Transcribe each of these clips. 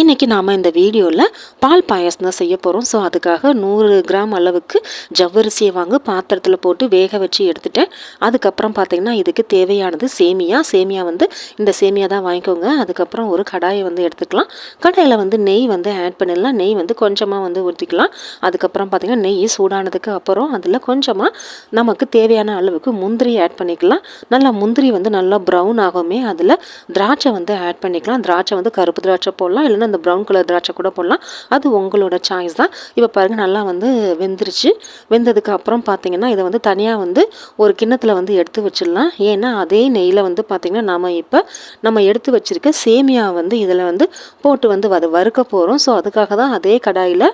இன்றைக்கி நாம் இந்த வீடியோவில் பால் பாயாசம் தான் செய்ய போகிறோம் ஸோ அதுக்காக நூறு கிராம் அளவுக்கு ஜவ்வரிசியை வாங்க பாத்திரத்தில் போட்டு வேக வச்சு எடுத்துட்டேன் அதுக்கப்புறம் பார்த்திங்கன்னா இதுக்கு தேவையானது சேமியா. சேமியா வந்து இந்த சேமியா தான் வாங்கிக்கோங்க. அதுக்கப்புறம் ஒரு கடாயை வந்து எடுத்துக்கலாம். கடாயில் வந்து நெய் வந்து ஆட் பண்ணிடலாம். நெய் வந்து கொஞ்சமாக வந்து ஊற்றிக்கலாம் அதுக்கப்புறம் பார்த்திங்கன்னா நெய் சூடானதுக்கு அப்புறம் அதில் கொஞ்சமாக நமக்கு தேவையான அளவுக்கு முந்திரி ஆட் பண்ணிக்கலாம். நல்லா முந்திரி வந்து நல்லா ப்ரௌன் ஆகுமே அதில் திராட்சை வந்து ஆட் பண்ணிக்கலாம். திராட்சை வந்து கருப்பு திராட்சை போடலாம். இல்லைன்னா அந்த ப்ரௌன் கலர் திராட்சை கூட போடலாம். அது உங்களோட சாய்ஸ் தான். இப்போ பாருங்கள் நல்லா வந்து வெந்துருச்சு. வெந்ததுக்கு அப்புறம் பார்த்தீங்கன்னா இதை வந்து தனியாக வந்து ஒரு கிண்ணத்தில் வந்து எடுத்து வச்சிடலாம். ஏன்னா அதே நெய்யில் வந்து பார்த்திங்கன்னா நம்ம இப்போ நம்ம எடுத்து வச்சுருக்க சேமியா வந்து இதில் வந்து போட்டு வந்து அதை வறுக்க போகிறோம் ஸோ அதுக்காக தான் அதே கடாயில்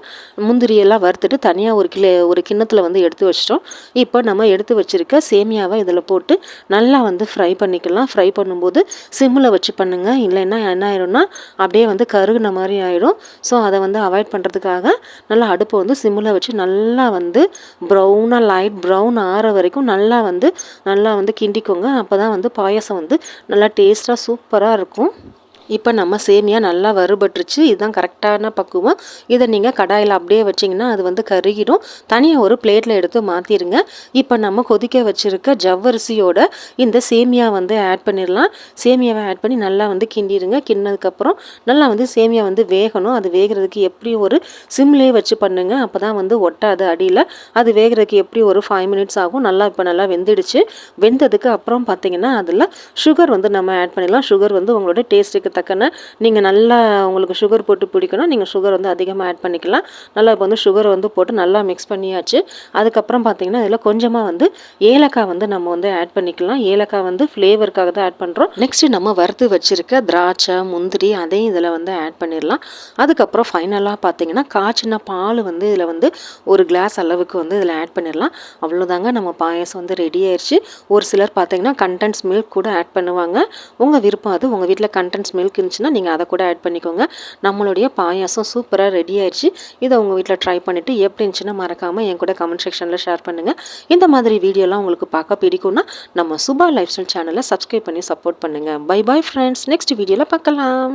முந்திரியெல்லாம் வறுத்துட்டு தனியாக ஒரு கிலோ ஒரு கிண்ணத்தில் வந்து எடுத்து வச்சிட்டோம். இப்போ நம்ம எடுத்து வச்சுருக்க சேமியாவை இதில் போட்டு நல்லா வந்து ஃப்ரை பண்ணிக்கலாம். ஃப்ரை பண்ணும்போது சிம்மில் வச்சு பண்ணுங்கள் இல்லைன்னா என்ன ஆயிரும்னா அப்படியே வந்து கருகு ஊறின மாதிரி ஆகிடும் ஸோ அதை வந்து அவாய்ட் பண்ணுறதுக்காக நல்லா அடுப்பை வந்து சிம்மில் வச்சு நல்லா வந்து ப்ரௌனாக லைட் ப்ரௌன் ஆற வரைக்கும் நல்லா வந்து நல்லா வந்து கிண்டிக்கோங்க. அப்போ தான் வந்து பாயசம் வந்து நல்லா டேஸ்ட்டாக சூப்பராக இருக்கும். இப்போ நம்ம சேமியா நல்லா வறுபட்டுருச்சு. இதுதான் கரெக்டான பக்குவம். இதை நீங்கள் கடாயில் அப்படியே வச்சிங்கன்னா அது வந்து கருகிடும். தனியாக ஒரு பிளேட்டில் எடுத்து மாற்றிடுங்க இப்போ நம்ம கொதிக்க வச்சுருக்க ஜவ்வரிசியோட இந்த சேமியா வந்து ஆட் பண்ணிடலாம். சேமியாவை ஆட் பண்ணி நல்லா வந்து கிண்டிடுங்க. கிண்ணதுக்கப்புறம் நல்லா வந்து சேமியா வந்து வேகணும். அது வேகிறதுக்கு எப்படி ஒரு சிம்லேயே வச்சு பண்ணுங்க. அப்போ தான் வந்து ஒட்டாது அடியில். அது வேகிறதுக்கு எப்படி ஒரு ஃபைவ் மினிட்ஸ் ஆகும். நல்லா இப்போ நல்லா வெந்துடுச்சு. வெந்ததுக்கு அப்புறம் பார்த்தீங்கன்னா அதில் சுகர் வந்து நம்ம ஆட் பண்ணிடலாம். சுகர் வந்து உங்களோட டேஸ்ட்டுக்கு தக்கன நீங்கள் நல்லா உங்களுக்கு சுகர் போட்டு பிடிக்கணும். நீங்கள் சுகர் வந்து அதிகமாக ஆட் பண்ணிக்கலாம். நல்லா இப்போ வந்து சுகரை வந்து போட்டு நல்லா மிக்ஸ் பண்ணியாச்சு. அதுக்கப்புறம் பார்த்தீங்கன்னா இதில் கொஞ்சமாக வந்து ஏலக்காய் வந்து நம்ம வந்து ஆட் பண்ணிக்கலாம். ஏலக்காய் வந்து ஃப்ளேவருக்காக தான் ஆட் பண்ணுறோம் நெக்ஸ்ட் நம்ம வறுத்து வச்சுருக்க திராட்சை முந்திரி அதையும் இதில் வந்து ஆட் பண்ணிடலாம். அதுக்கப்புறம் ஃபைனலாக பார்த்தீங்கன்னா காய்ச்சின பால் வந்து இதில் வந்து ஒரு கிளாஸ் அளவுக்கு வந்து இதில் ஆட் பண்ணிடலாம். அவ்வளோதாங்க நம்ம பாயசம் வந்து ரெடி ஆயிடுச்சு ஒரு சிலர் பார்த்தீங்கன்னா கண்டென்ட்ஸ் மில்க் கூட ஆட் பண்ணுவாங்க. உங்கள் விருப்பம் அது. உங்கள் வீட்டில் கண்டென்ட்ஸ் மில்க் இருந்துச்சுன்னா நீங்கள் அதை கூட ஆட் பண்ணிக்கோங்க. நம்மளுடைய பாயாசம் சூப்பராக ரெடி ஆயிடுச்சு. இதை உங்கள் வீட்டில் ட்ரை பண்ணிவிட்டு எப்படி இருந்துச்சுன்னா மறக்காமல் என் கூட கமெண்ட் செக்ஷனில் ஷேர் பண்ணுங்கள் இந்த மாதிரி வீடியோலாம் உங்களுக்கு பார்க்க பிடிக்கும்னா நம்ம சுபா லைஃப் ஸ்டைல் சேனலை சப்ஸ்கிரைப் பண்ணி சப்போர்ட் பண்ணுங்கள் பை பாய் ஃப்ரெண்ட்ஸ் நெக்ஸ்ட் வீடியோவில் பார்க்கலாம்.